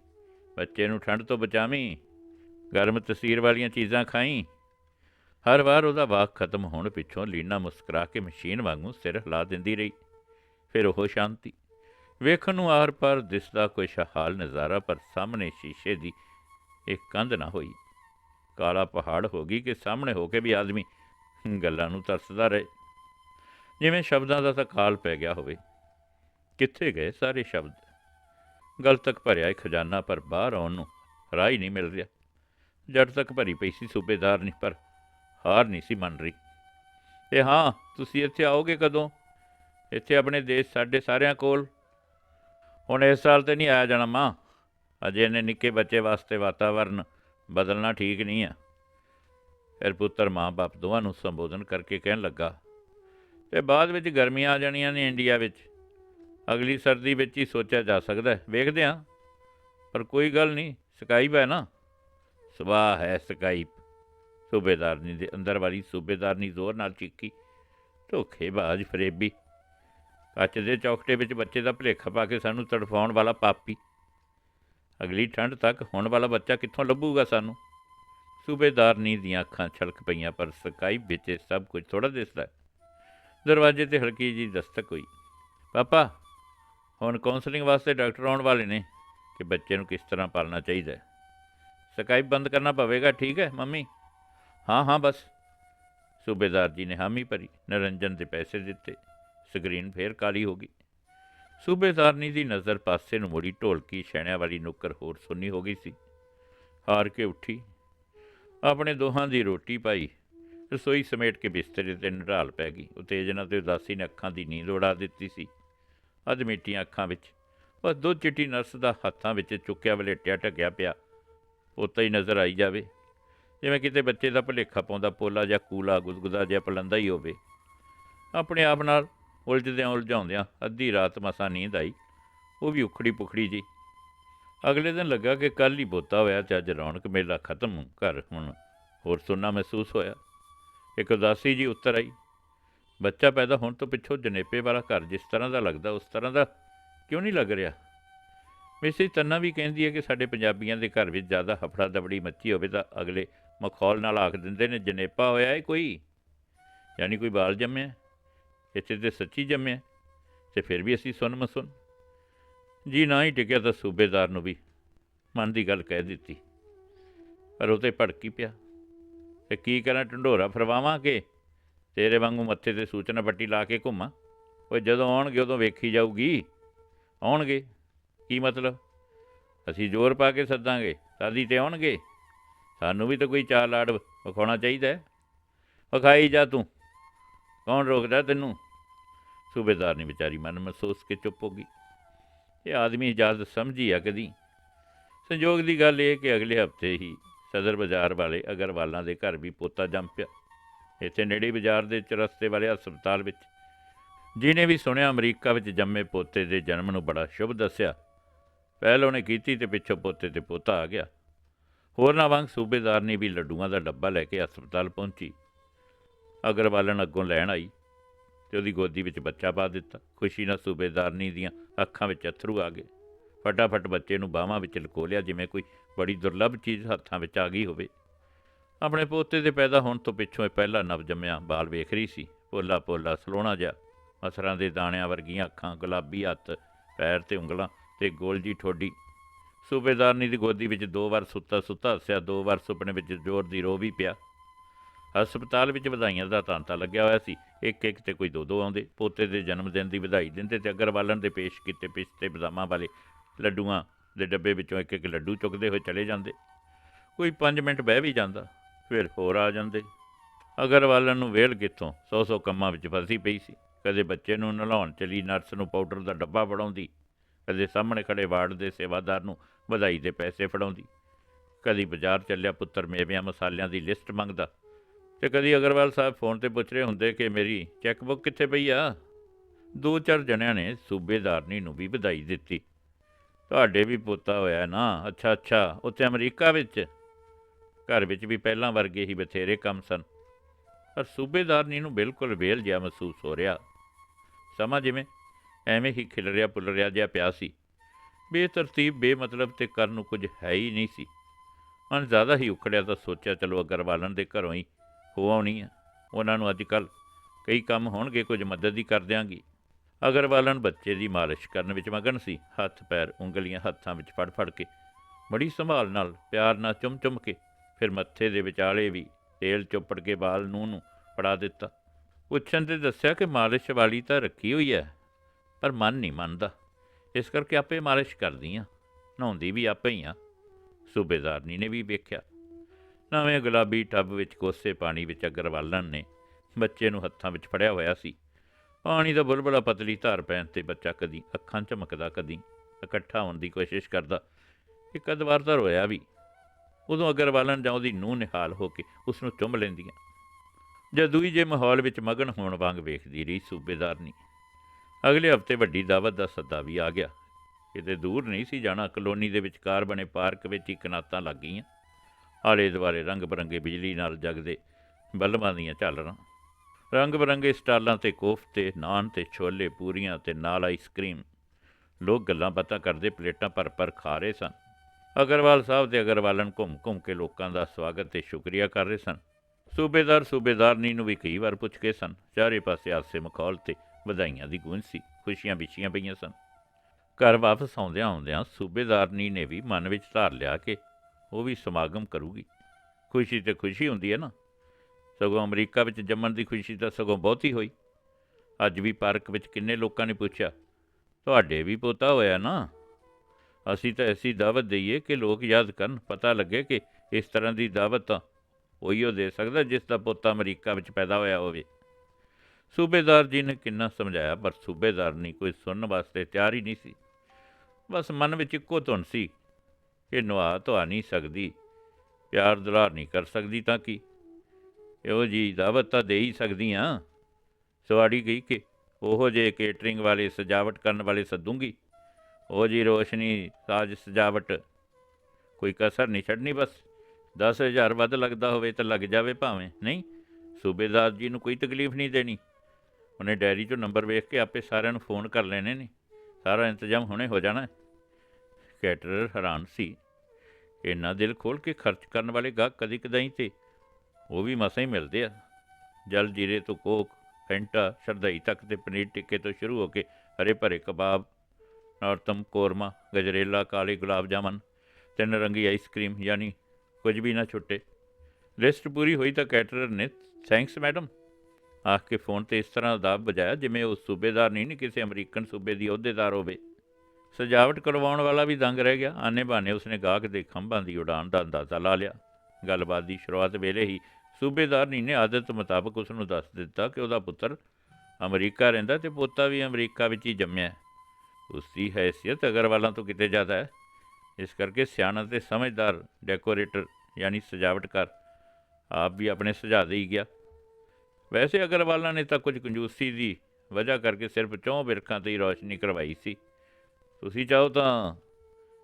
ਬੱਚੇ ਨੂੰ ਠੰਡ ਤੋਂ ਬਚਾਵੀਂ, ਗਰਮ ਤਸੀਰ ਵਾਲੀਆਂ ਚੀਜ਼ਾਂ ਖਾਈ। ਹਰ ਵਾਰ ਉਹਦਾ ਵਾਕ ਖਤਮ ਹੋਣ ਪਿੱਛੋਂ ਲੀਨਾ ਮੁਸਕਰਾ ਕੇ ਮਸ਼ੀਨ ਵਾਂਗੂ ਸਿਰ ਹਿਲਾ ਦਿੰਦੀ ਰਹੀ। ਫਿਰ ਉਹ ਸ਼ਾਂਤੀ, ਵੇਖਣ ਨੂੰ ਆਰ ਪਰ ਦਿਸਦਾ ਕੋਈ ਸ਼ਹਾਲ ਨਜ਼ਾਰਾ, ਪਰ ਸਾਹਮਣੇ ਸ਼ੀਸ਼ੇ ਦੀ ਇੱਕ ਕੰਧ ਨਾ ਹੋਈ। ਕਾਲਾ ਪਹਾੜ ਹੋ ਗਈ ਕਿ ਸਾਹਮਣੇ ਹੋ ਕੇ ਵੀ ਆਦਮੀ ਗੱਲਾਂ ਨੂੰ ਤਰਸਦਾ ਰਹੇ। ਜਿਵੇਂ ਸ਼ਬਦਾਂ ਦਾ ਤਾਂ ਕਾਲ ਪੈ ਗਿਆ ਹੋਵੇ। ਕਿੱਥੇ ਗਏ ਸਾਰੇ ਸ਼ਬਦ? ਗਲ ਤੱਕ ਭਰਿਆ ਇੱਕ ਖਜ਼ਾਨਾ, ਪਰ ਬਾਹਰ ਆਉਣ ਨੂੰ ਰਾਹ ਹੀ ਨਹੀਂ ਮਿਲ ਰਿਹਾ। ਜੜ ਤੱਕ ਭਰੀ ਪਈ ਸੀ ਸੂਬੇਦਾਰ ਨਹੀਂ ਪਰ ਹਾਰ ਨਹੀਂ ਸੀ ਮੰਨ ਰਹੀ। ਤੇ ਹਾਂ, ਤੁਸੀਂ ਇੱਥੇ ਆਓਗੇ ਕਦੋਂ? ਇੱਥੇ ਆਪਣੇ ਦੇਸ਼ ਸਾਡੇ ਸਾਰਿਆਂ ਕੋਲ। ਹੁਣ ਇਸ ਸਾਲ ਤੇ ਨਹੀਂ ਆਇਆ ਜਾਣਾ ਮਾਂ। ਅਜੇ ਨੇ ਨਿੱਕੇ ਬੱਚੇ ਵਾਸਤੇ ਵਾਤਾਵਰਨ ਬਦਲਣਾ ਠੀਕ ਨਹੀਂ ਆ। ਫਿਰ ਪੁੱਤਰ, ਮਾਂ-ਬਾਪ ਦੋਵਾਂ ਨੂੰ ਸੰਬੋਧਨ ਕਰਕੇ ਕਹਿਣ ਲੱਗਾ ਤੇ ਬਾਅਦ ਵਿੱਚ ਗਰਮੀਆਂ ਆ ਜਾਣੀਆਂ ਨੇ ਇੰਡੀਆ ਵਿੱਚ। ਅਗਲੀ ਸਰਦੀ ਵਿੱਚ ਹੀ ਸੋਚਿਆ ਜਾ ਸਕਦਾ ਹੈ। ਵੇਖਦੇ ਹਾਂ। ਪਰ ਕੋਈ ਗੱਲ ਨਹੀਂ, ਸਕਾਈਪ ਹੈ ਨਾ? ਸਵਾਹ ਹੈ ਸਕਾਈਪ। ਸੂਬੇਦਾਰਨੀ ਦੇ ਅੰਦਰ ਵਾਲੀ ਸੂਬੇਦਾਰਨੀ ਜ਼ੋਰ ਨਾਲ ਚੀਕੀ। ਧੋਖੇਬਾਜ਼ ਫਰੇਬੀ। ਕੱਚ ਦੇ ਚੌਕਟੇ ਵਿੱਚ ਬੱਚੇ ਦਾ ਭਲੇਖਾ ਪਾ ਕੇ ਸਾਨੂੰ ਤੜਫਾਉਣ ਵਾਲਾ ਪਾਪੀ। ਅਗਲੀ ਠੰਡ ਤੱਕ ਹੋਣ ਵਾਲਾ ਬੱਚਾ ਕਿੱਥੋਂ ਲੱਭੂਗਾ ਸਾਨੂੰ? ਸੂਬੇਦਾਰਨੀ ਦੀਆਂ ਅੱਖਾਂ ਛਲਕ ਪਈਆਂ, ਪਰ ਸਕਾਈਪ ਵਿੱਚ ਸਭ ਕੁਝ ਥੋੜਾ ਦਿਸਦਾ ਹੈ। ਦਰਵਾਜ਼ੇ ਤੇ ਹਲਕੀ ਜੀ ਦਸਤਕ ਹੋਈ। ਪਾਪਾ, ਹੁਣ ਕਾਉਂਸਲਿੰਗ ਵਾਸਤੇ ਡਾਕਟਰ ਆਉਣ ਵਾਲੇ ਨੇ ਕਿ ਬੱਚੇ ਨੂੰ ਕਿਸ ਤਰ੍ਹਾਂ ਪਾਲਣਾ ਚਾਹੀਦਾ ਹੈ? ਸਕਾਈਪ ਬੰਦ ਕਰਨਾ ਪਵੇਗਾ, ਠੀਕ ਹੈ, ਮੰਮੀ? ਹਾਂ ਹਾਂ, ਬਸ। ਸੂਬੇਦਾਰ ਜੀ ਨੇ ਹਾਮੀ ਭਰੀ, ਨਰਿੰਜਨ ਦੇ ਪੈਸੇ ਦਿੱਤੇ, ਸਕਰੀਨ ਫੇਰ ਕਾਲੀ ਹੋ ਗਈ। ਸੂਬੇਦਾਰਨੀ ਦੀ ਨਜ਼ਰ ਪਾਸੇ ਨੂੰ ਮੁੜੀ, ਢੋਲਕੀ, ਛੈਣਿਆਂ ਵਾਲੀ ਨੁੱਕਰ ਹੋਰ ਸੁੰਨੀ ਹੋ ਗਈ ਸੀ। ਹਾਰ ਕੇ ਉੱਠੀ, ਆਪਣੇ ਦੋਹਾਂ ਦੀ ਰੋਟੀ ਪਾਈ ਰਸੋਈ ਸਮੇਟ ਕੇ ਬਿਸਤਰੇ ਤੇ ਨਿਢਾਲ ਪੈ ਗਈ। ਉਤੇਜਨਾ ਤੇ ਉਦਾਸੀ ਨੇ ਅੱਖਾਂ ਦੀ ਨੀਂਦ ਉਡਾ ਦਿੱਤੀ ਸੀ। ਅੱਧ ਮਿੱਟੀਆਂ ਅੱਖਾਂ ਵਿੱਚ, ਬਸ ਦੁੱਧ ਚਿੱਟੀ ਨਰਸ ਦਾ ਹੱਥਾਂ ਵਿੱਚ ਚੁੱਕਿਆ ਵਲੇਟਿਆ ਢੱਕਿਆ ਪਿਆ। ਪੋਤਾ ਹੀ ਨਜ਼ਰ ਆਈ ਜਾਵੇ। ਜਿਵੇਂ ਕਿਤੇ ਬੱਚੇ ਦਾ ਭੁਲੇਖਾ ਪਾਉਂਦਾ ਪੋਲਾ ਜਾਂ ਕੂਲਾ ਗੁਦਗੁਦਾ ਜਿਹਾ ਪਲੰਦਾ ਹੀ ਹੋਵੇ। ਆਪਣੇ ਆਪ ਨਾਲ ਉਲਝਦਿਆਂ ਉਲਝਾਉਂਦਿਆਂ ਅੱਧੀ ਰਾਤ ਮਸਾਂ ਨੀਂਦ ਆਈ। ਉਹ ਵੀ ਉਖੜੀ ਪੁਖੜੀ ਜੀ। ਅਗਲੇ ਦਿਨ ਲੱਗਾ ਕਿ ਕੱਲ ਹੀ ਬੋਤਾ ਹੋਇਆ ਤੇ ਅੱਜ ਰੌਣਕ ਮੇਲਾ ਖਤਮ। ਘਰ ਹੁਣ ਹੋਰ ਸੁੰਨਾ ਮਹਿਸੂਸ ਹੋਇਆ। ਇੱਕ ਉਦਾਸੀ ਜੀ ਉੱਤਰ ਆਈ। ਬੱਚਾ ਪੈਦਾ ਹੋਣ ਤੋਂ ਪਿੱਛੋਂ ਜਨੇਪੇ ਵਾਲਾ ਘਰ ਜਿਸ ਤਰ੍ਹਾਂ ਦਾ ਲੱਗਦਾ, ਉਸ ਤਰ੍ਹਾਂ ਦਾ ਕਿਉਂ ਨਹੀਂ ਲੱਗ ਰਿਹਾ? ਵੈਸੇ ਤੰਨਾ ਵੀ ਕਹਿੰਦੀ ਹੈ ਕਿ ਸਾਡੇ ਪੰਜਾਬੀਆਂ ਦੇ ਘਰ ਵਿੱਚ ਜ਼ਿਆਦਾ ਹਫੜਾ ਦਬੜੀ ਮੱਚੀ ਹੋਵੇ ਤਾਂ ਅਗਲੇ ਮਖੌਲ ਨਾਲ ਆਖ ਦਿੰਦੇ ਨੇ, ਜਨੇਪਾ ਹੋਇਆ ਹੈ ਕੋਈ? ਯਾਨੀ ਕੋਈ ਬਾਲ ਜੰਮਿਆ, ਇੱਥੇ ਤੇ ਸੱਚੀ ਜੰਮਿਆ, ਤੇ ਫਿਰ ਵੀ ਅਸੀਂ ਸੁਣ ਮਸੁਣ ਜੀ ਨਾ ਹੀ ਟਿਕਿਆ ਤਾਂ ਸੂਬੇਦਾਰ ਨੂੰ ਵੀ, ਮਨ ਦੀ ਗੱਲ ਕਹਿ ਦਿੱਤੀ। ਪਰ ਉਹ ਤੇ ਭੜਕੀ ਪਿਆ। ਤੇ ਕੀ ਕਰਾਂ, ਢੰਡੋਰਾ ਫਰਵਾਵਾਂ ਕਿ ਤੇਰੇ ਵਾਂਗੂ ਮੱਥੇ ਤੇ ਸੂਚਨਾ ਪੱਟੀ ਲਾ ਕੇ ਘੁੰਮਾਂ। ਓਏ, ਜਦੋਂ ਆਉਣਗੇ, ਉਦੋਂ ਵੇਖੀ ਜਾਊਗੀ। ਆਉਣਗੇ? ਕੀ ਮਤਲਬ? ਅਸੀਂ ਜ਼ੋਰ ਪਾ ਕੇ ਸੱਦਾਂਗੇ। ਸਾਦੀ ਤੇ ਆਉਣਗੇ? ਸਾਨੂੰ ਵੀ ਤਾਂ ਕੋਈ ਚਾਲ ਲਾੜ ਵਿਖਾਉਣਾ ਚਾਹੀਦਾ ਵਿਖਾਈ ਜਾ ਤੂੰ। ਕੌਣ ਰੋਕਦਾ ਤੈਨੂੰ? ਸੂਬੇਦਾਰ ਨੇ ਵਿਚਾਰੀ ਮਨ ਮਹਿਸੂਸ ਕੇ ਚੁੱਪ ਹੋ ਗਈ। ਇਹ ਆਦਮੀ ਇਜਾਜ਼ਤ ਸਮਝੀ ਆ ਕਦੀ? ਸੰਯੋਗ ਦੀ ਗੱਲ ਇਹ ਕਿ ਅਗਲੇ ਹਫ਼ਤੇ ਹੀ ਸਦਰ ਬਾਜ਼ਾਰ ਵਾਲੇ ਅਗਰਵਾਲਾਂ ਦੇ ਘਰ ਵੀ ਪੋਤਾ ਜੰਮ ਪਿਆ ਇੱਥੇ ਨੇੜੇ ਬਾਜ਼ਾਰ ਦੇ ਚਰਸਤੇ ਵਾਲੇ ਹਸਪਤਾਲ ਵਿੱਚ। ਜਿਹਨੇ ਵੀ ਸੁਣਿਆ ਅਮਰੀਕਾ ਵਿੱਚ ਜੰਮੇ ਪੋਤੇ ਦੇ ਜਨਮ ਨੂੰ ਬੜਾ ਸ਼ੁਭ ਦੱਸਿਆ। ਪਹਿਲ ਉਹਨੇ ਕੀਤੀ ਤੇ ਪਿੱਛੋਂ ਪੋਤੇ ਤੇ ਪੋਤਾ ਆ ਗਿਆ। ਹੋਰਨਾਂ ਵਾਂਗ ਸੂਬੇਦਾਰਨੀ ਵੀ ਲੱਡੂਆਂ ਦਾ ਡੱਬਾ ਲੈ ਕੇ ਹਸਪਤਾਲ ਪਹੁੰਚੀ। ਅਗਰਵਾਲਨ ਅੱਗੋਂ ਲੈਣ ਆਈ ਤੇ ਉਹਦੀ ਗੋਦੀ ਵਿੱਚ ਬੱਚਾ ਪਾ ਦਿੱਤਾ। ਖੁਸ਼ੀ ਨਾਲ ਸੂਬੇਦਾਰਨੀ ਦੀਆਂ ਅੱਖਾਂ ਵਿੱਚ ਅਥਰੂ ਆ ਗਏ। ਫਟਾਫਟ ਬੱਚੇ ਨੂੰ ਬਾਹਾਂ ਵਿੱਚ ਲਕੋ ਲਿਆ, ਜਿਵੇਂ ਕੋਈ ਬੜੀ ਦੁਰਲੱਭ ਚੀਜ਼ ਹੱਥਾਂ ਵਿੱਚ ਆ ਗਈ ਹੋਵੇ। ਆਪਣੇ ਪੋਤੇ ਦੇ ਪੈਦਾ ਹੋਣ ਤੋਂ ਪਿੱਛੋਂ ਇਹ ਪਹਿਲਾ ਨਵਜੰਮਿਆ ਬਾਲ ਵੇਖ ਰਹੀ ਸੀ। ਪੋਲਾ ਪੋਲਾ ਸਲੋਣਾ ਜਿਹਾ ਮਸਰਾਂ ਦੇ ਦਾਣਿਆਂ ਵਰਗੀਆਂ ਅੱਖਾਂ, ਗੁਲਾਬੀ ਹੱਥ, ਪੈਰ ਤੇ ਉਂਗਲਾਂ ਤੇ ਗੋਲਜੀ ਠੋਡੀ। ਸੂਬੇਦਾਰਨੀ ਦੀ ਗੋਦੀ ਵਿੱਚ ਦੋ ਵਾਰ ਸੁੱਤਾ ਸੁੱਤਾ ਹੱਸਿਆ, ਦੋ ਵਾਰ ਸੁਪਨੇ ਵਿੱਚ ਜ਼ੋਰ ਦੀ ਰੋ ਵੀ ਪਿਆ। ਹਸਪਤਾਲ ਵਿੱਚ ਵਧਾਈਆਂ ਦਾ ਤਾਂਤਾ ਲੱਗਿਆ ਹੋਇਆ ਸੀ। ਇੱਕ ਇੱਕ ਤੇ ਕੋਈ ਦੋ ਦੋ ਆਉਂਦੇ। ਪੋਤੇ ਦੇ ਜਨਮ ਦਿਨ ਦੀ ਵਧਾਈ ਦਿੰਦੇ ਤੇ ਅਗਰਵਾਲਨ ਦੇ ਪੇਸ਼ ਕੀਤੇ ਪਿਸਤੇ ਬਦਾਮਾਂ ਵਾਲੇ ਲੱਡੂਆਂ ਦੇ ਡੱਬੇ ਵਿੱਚੋਂ ਇੱਕ ਇੱਕ ਲੱਡੂ ਚੁੱਕਦੇ ਹੋਏ ਚਲੇ ਜਾਂਦੇ। ਕੋਈ 5 ਮਿੰਟ ਬਹਿ ਵੀ ਜਾਂਦਾ, ਫਿਰ ਹੋਰ ਆ ਜਾਂਦੇ। ਅਗਰਵਾਲਨ ਨੂੰ ਵੇਲ ਕਿੱਥੋਂ, ਸੌ ਸੌ ਕੰਮਾਂ ਵਿੱਚ ਫਸੀ ਪਈ ਸੀ। ਕਦੇ ਬੱਚੇ ਨੂੰ ਨਲਾਉਣ ਚਲੀ, ਨਰਸ ਨੂੰ ਪਾਊਡਰ ਦਾ ਡੱਬਾ ਫੜਾਉਂਦੀ। ਕਦੇ ਸਾਹਮਣੇ ਖੜੇ ਵਾਰਡ ਦੇ ਸੇਵਾਦਾਰ ਨੂੰ ਵਧਾਈ ਦੇ ਪੈਸੇ ਫੜਾਉਂਦੀ। ਕਦੀ ਬਾਜ਼ਾਰ ਚੱਲਿਆ ਪੁੱਤਰ ਮੇਵਿਆਂ ਮਸਾਲਿਆਂ ਦੀ ਲਿਸਟ ਮੰਗਦਾ। ਤੇ ਕਦੀ ਅਗਰਵਾਲ ਸਾਹਿਬ ਫੋਨ ਤੇ ਪੁੱਛ ਰਹੇ ਹੁੰਦੇ ਕਿ ਮੇਰੀ ਚੈੱਕਬੁੱਕ ਕਿੱਥੇ ਪਈ ਆ? ਦੋ ਚਾਰ ਜਣਿਆਂ ਨੇ ਸੂਬੇਦਾਰਨੀ ਨੂੰ ਵੀ ਵਧਾਈ ਦਿੱਤੀ। ਤੁਹਾਡੇ ਵੀ ਪੋਤਾ ਹੋਇਆ ਨਾ। ਅੱਛਾ ਅੱਛਾ। ਉੱਥੇ ਅਮਰੀਕਾ ਵਿੱਚ? ਘਰ ਵਿੱਚ ਵੀ ਪਹਿਲਾਂ ਵਰਗੇ ਹੀ ਬਥੇਰੇ ਕੰਮ ਸਨ। ਪਰ ਸੂਬੇਦਾਰਨੀ ਨੂੰ ਬਿਲਕੁਲ ਵੇਲ ਜਿਹਾ ਮਹਿਸੂਸ ਹੋ ਰਿਹਾ। ਸਮਾਂ ਜਿਵੇਂ ਐਵੇਂ ਹੀ ਖਿਲ ਰਿਹਾ ਪੁੱਲ ਜਿਹਾ ਪਿਆ ਸੀ। ਬੇਤਰਤੀਬ, ਬੇਮਤਲਬ ਤੇ ਕਰਨ ਨੂੰ ਕੁਝ ਹੈ ਹੀ ਨਹੀਂ ਸੀ। ਮਨ ਜ਼ਿਆਦਾ ਹੀ ਉਖੜਿਆ ਤਾਂ ਸੋਚਿਆ, ਚਲੋ ਅਗਰਵਾਲਨ ਦੇ ਘਰੋਂ ਹੀ ਹੋ ਆਉਣੀ ਆ। ਉਹਨਾਂ ਨੂੰ ਅੱਜ ਕੱਲ ਕਈ ਕੰਮ ਹੋਣਗੇ, ਕੁਝ ਮਦਦ ਹੀ ਕਰ ਦਿਆਂਗੀ। ਅਗਰਵਾਲਨ ਬੱਚੇ ਦੀ ਮਾਲਿਸ਼ ਕਰਨ ਵਿੱਚ ਮਗਨ ਸੀ। ਹੱਥ ਪੈਰ ਉਂਗਲੀਆਂ ਹੱਥਾਂ ਵਿੱਚ ਫੜ ਫੜ ਕੇ ਬੜੀ ਸੰਭਾਲ ਨਾਲ ਪਿਆਰ ਨਾਲ ਚੁੰਮ ਚੁੰਮ ਕੇ ਫਿਰ ਮੱਥੇ ਦੇ ਵਿਚਾਲੇ ਵੀ ਤੇਲ ਚੁੱਪੜ ਕੇ ਬਾਲ ਨੂੰ ਨੂੰ ਫੜਾ ਦਿੱਤਾ। ਪੁੱਛਣ ਤੇ ਦੱਸਿਆ ਕਿ ਮਾਲਿਸ਼ ਵਾਲੀ ਤਾਂ ਰੱਖੀ ਹੋਈ ਹੈ ਪਰ ਮਨ ਨਹੀਂ ਮੰਨਦਾ। ਇਸ ਕਰਕੇ ਆਪੇ ਮਾਲਿਸ਼ ਕਰਦੀ ਆ ਨਹਾਉਂਦੀ ਵੀ ਆਪੇ ਹੀ ਆ। ਸੂਬੇਦਾਰਨੀ ਨੇ ਵੀ ਵੇਖਿਆ। ਨਵੇਂ ਗੁਲਾਬੀ ਟੱਬ ਵਿੱਚ ਕੋਸੇ ਪਾਣੀ ਵਿੱਚ ਅਗਰਵਾਲਨ ਨੇ ਬੱਚੇ ਨੂੰ ਹੱਥਾਂ ਵਿੱਚ ਫੜਿਆ ਹੋਇਆ ਸੀ। ਪਾਣੀ ਦਾ ਬੁਲਬੁਲਾ ਪਤਲੀ ਧਾਰ ਪੈਣ ਤੇ ਬੱਚਾ ਕਦੀ ਅੱਖਾਂ ਝਮਕਦਾ ਕਦੀ ਇਕੱਠਾ ਹੋਣ ਦੀ ਕੋਸ਼ਿਸ਼ ਕਰਦਾ। ਇੱਕ ਅੱਧ ਵਾਰ ਤਾਂ ਰੋਇਆ ਵੀ। ਉਦੋਂ ਅਗਰਵਾਲਨ ਜਾਂ ਉਹਦੀ ਨੂੰਹ ਨਿਹਾਲ ਹੋ ਕੇ ਉਸ ਨੂੰ ਚੁੰਮ ਲੈਂਦੀਆਂ। ਜਦੂਈ ਜੇ ਮਾਹੌਲ ਵਿੱਚ ਮਗਨ ਹੋਣ ਵਾਂਗ ਵੇਖਦੀ ਰਹੀ ਸੂਬੇਦਾਰਨੀ ਅਗਲੇ ਹਫ਼ਤੇ ਵੱਡੀ ਦਾਵਤ ਦਾ ਸੱਦਾ ਵੀ ਆ ਗਿਆ। ਕਿਤੇ ਦੂਰ ਨਹੀਂ ਸੀ ਜਾਣਾ, ਕਲੋਨੀ ਦੇ ਵਿਚਕਾਰ ਬਣੇ ਪਾਰਕ ਵਿੱਚ ਹੀ ਕਨਾਤਾਂ ਲੱਗ ਗਈਆਂ। ਆਲੇ ਦੁਆਲੇ ਰੰਗ ਬਰੰਗੇ ਬਿਜਲੀ ਨਾਲ ਜਗਦੇ ਬਲਬਾਂ ਦੀਆਂ ਝਾਲਰਾਂ। ਰੰਗ ਬਰੰਗੇ ਸਟਾਲਾਂ ਤੇ ਕੋਫਤੇ, ਨਾਨ ਤੇ ਛੋਲੇ, ਪੂਰੀਆਂ ਤੇ ਨਾਲ ਆਈਸਕ੍ਰੀਮ ਲੋਕ ਗੱਲਾਂ ਬਾਤਾਂ ਕਰਦੇ, ਪਲੇਟਾਂ ਭਰ ਭਰ ਖਾ ਰਹੇ ਸਨ। ਅਗਰਵਾਲ ਸਾਹਿਬ ਤੇ ਅਗਰਵਾਲਨ ਘੁੰਮ ਘੁੰਮ ਕੇ ਲੋਕਾਂ ਦਾ ਸਵਾਗਤ ਤੇ ਸ਼ੁਕਰੀਆ ਕਰ ਰਹੇ ਸਨ। ਸੂਬੇਦਾਰ ਸੂਬੇਦਾਰਨੀ ਨੂੰ ਵੀ ਕਈ ਵਾਰ ਪੁੱਛ ਕੇ ਸਨ। ਚਾਰੇ ਪਾਸੇ ਹਾਸੇ ਮਖੌਲ ਤੇ ਵਧਾਈਆਂ ਦੀ ਗੂੰਜ ਸੀ। ਖੁਸ਼ੀਆਂ ਵਿਛੀਆਂ ਪਈਆਂ ਸਨ। ਘਰ ਵਾਪਸ ਆਉਂਦਿਆਂ ਆਉਂਦਿਆਂ ਸੂਬੇਦਾਰਨੀ ਨੇ ਵੀ ਮਨ ਵਿੱਚ ਧਾਰ ਲਿਆ ਕਿ ਉਹ ਵੀ ਸਮਾਗਮ ਕਰੂਗੀ। ਖੁਸ਼ੀ ਤੇ ਖੁਸ਼ੀ ਹੁੰਦੀ ਹੈ ਨਾ। ਸਗੋਂ ਅਮਰੀਕਾ ਵਿੱਚ ਜੰਮਣ ਦੀ ਖੁਸ਼ੀ ਤਾਂ ਸਗੋਂ ਬਹੁਤੀ ਹੋਈ। ਅੱਜ ਵੀ ਪਾਰਕ ਵਿੱਚ ਕਿੰਨੇ ਲੋਕਾਂ ਨੇ ਪੁੱਛਿਆ, ਤੁਹਾਡੇ ਵੀ ਪੋਤਾ ਹੋਇਆ ਨਾ? ਅਸੀਂ ਤਾਂ ਐਸੀ ਦਾਵਤ ਦਈਏ ਕਿ ਲੋਕ ਯਾਦ ਕਰਨ, ਪਤਾ ਲੱਗੇ ਕਿ ਇਸ ਤਰ੍ਹਾਂ ਦੀ ਦਾਵਤ ਤਾਂ ਉਹੀਓ ਦੇ ਸਕਦਾ ਜਿਸ ਦਾ ਪੋਤਾ ਅਮਰੀਕਾ ਵਿੱਚ ਪੈਦਾ ਹੋਇਆ ਹੋਵੇ। ਸੂਬੇਦਾਰ ਜੀ ਨੇ ਕਿੰਨਾ ਸਮਝਾਇਆ, ਪਰ ਸੂਬੇਦਾਰ ਨਹੀਂ ਕੋਈ ਸੁਣਨ ਵਾਸਤੇ ਤਿਆਰ ਹੀ ਨਹੀਂ ਸੀ। ਬਸ ਮਨ ਵਿੱਚ ਇੱਕੋ ਧੁਨ ਸੀ ਕਿ ਨਵਾ ਧਵਾ ਨਹੀਂ ਸਕਦੀ, ਪਿਆਰ ਦੁਲਾਰ ਨਹੀਂ ਕਰ ਸਕਦੀ ਤਾਂ ਕੀ? ਇਹੋ ਜੀ ਦਾਵਤ ਤਾਂ ਦੇ ਹੀ ਸਕਦੀ ਆ ਸਵਾੜੀ ਗਈ ਕਿ ਉਹੋ ਜੇ ਕੇਟਰਿੰਗ ਵਾਲੇ ਸਜਾਵਟ ਕਰਨ ਵਾਲੇ ਸੱਦੂਗੀ। ਉਹ ਜੀ ਰੋਸ਼ਨੀ ਸਾਜ ਸਜਾਵਟ। ਕੋਈ ਕਸਰ ਨਹੀਂ ਛੱਡਣੀ ਬਸ। 10000 ਵੱਧ ਲੱਗਦਾ ਹੋਵੇ ਤਾਂ ਲੱਗ ਜਾਵੇ ਭਾਵੇਂ, ਨਹੀਂ? ਸੂਬੇਦਾਰ ਜੀ ਨੂੰ ਕੋਈ ਤਕਲੀਫ ਨਹੀਂ ਦੇਣੀ। ਉਹਨੇ ਡਾਇਰੀ 'ਚੋਂ ਨੰਬਰ ਵੇਖ ਕੇ ਆਪੇ ਸਾਰਿਆਂ ਨੂੰ ਫੋਨ ਕਰ ਲੈਣੇ ਨੇ। ਸਾਰਾ ਇੰਤਜ਼ਾਮ ਹੁਣੇ ਹੋ ਜਾਣਾ। ਕੈਟਰਰ ਹੈਰਾਨ ਸੀ। ਇੰਨਾ ਦਿਲ ਖੋਲ ਕੇ ਖਰਚ ਕਰਨ ਵਾਲੇ ਗਾਹਕ ਕਦੀ ਕਦਾਈ ਤੇ ਉਹ ਵੀ ਮਸਾਂ ਹੀ ਮਿਲਦੇ ਆ। ਜਲ, ਜੀਰੇ ਤੋਂ ਕੋਕ, ਫੈਂਟਾ, ਸ਼ਰਦਈ ਤੱਕ ਤੇ ਪਨੀਰ ਟਿੱਕੇ ਤੋਂ ਸ਼ੁਰੂ ਹੋ ਕੇ ਹਰੇ ਭਰੇ ਕਬਾਬ, ਨੌਰਤਮ ਕੋਰਮਾ, ਗਜਰੇਲਾ, ਕਾਲੇ ਗੁਲਾਬ ਜਾਮਨ, ਤਿੰਨ ਰੰਗੀ ਆਈਸਕ੍ਰੀਮ ਯਾਨੀ ਕੁਝ ਵੀ ਨਾ ਛੁੱਟੇ। ਲਿਸਟ ਪੂਰੀ ਹੋਈ ਤਾਂ ਕੈਟਰਰ ਨੇ ਥੈਂਕਸ ਮੈਡਮ ਆਖ ਕੇ ਫੋਨ ਤੇ ਇਸ ਤਰ੍ਹਾਂ ਦਾ ਦਾਬ ਵਜਾਇਆ ਜਿਵੇਂ ਉਹ ਸੂਬੇਦਾਰ ਨਹੀਂ ਨਹੀਂ ਕਿਸੇ ਅਮਰੀਕਨ ਸੂਬੇ ਦੀ ਅਹੁਦੇਦਾਰ ਹੋਵੇ। ਸਜਾਵਟ ਕਰਵਾਉਣ ਵਾਲਾ ਵੀ ਦੰਗ ਰਹਿ ਗਿਆ। ਆਨੇ ਬਾਨੇ ਉਸਨੇ ਗਾਹਕ ਦੇ ਖੰਭਾਂ ਦੀ ਉਡਾਨ ਦਾ ਅੰਦਾਜ਼ਾ ਲਾ ਲਿਆ। ਗੱਲਬਾਤ ਦੀ ਸ਼ੁਰੂਆਤ ਵੇਲੇ ਹੀ ਸੂਬੇਦਾਰਨੀ ਨੇ ਆਦਤ ਮੁਤਾਬਕ ਉਸ ਨੂੰ ਦੱਸ ਦਿੱਤਾ ਕਿ ਉਹਦਾ ਪੁੱਤਰ ਅਮਰੀਕਾ ਰਹਿੰਦਾ ਤੇ ਪੋਤਾ ਵੀ ਅਮਰੀਕਾ ਵਿੱਚ ਹੀ ਜੰਮਿਆ ਹੈ। ਉਸ ਦੀ ਹੈਸੀਅਤ ਅਗਰਵਾਲਾਂ ਤੋਂ ਕਿਤੇ ਜ਼ਿਆਦਾ ਹੈ। ਇਸ ਕਰਕੇ ਸਿਆਣਾ ਤੇ ਸਮਝਦਾਰ, ਡੈਕੋਰੇਟਰ ਯਾਨੀ ਸਜਾਵਟਕਾਰ ਆਪ ਵੀ ਆਪਣੇ ਸੁਝਾਅ ਦੇ ਹੀ ਗਿਆ। ਵੈਸੇ ਅਗਰਵਾਲਾਂ ਨੇ ਤਾਂ ਕੁਝ ਕੰਜੂਸੀ ਦੀ ਵਜ੍ਹਾ ਕਰਕੇ ਸਿਰਫ ਚੌਂ ਬਿਰਖਾਂ ਤੇ ਹੀ ਰੌਸ਼ਨੀ ਕਰਵਾਈ ਸੀ। ਤੁਸੀਂ ਚਾਹੋ ਤਾਂ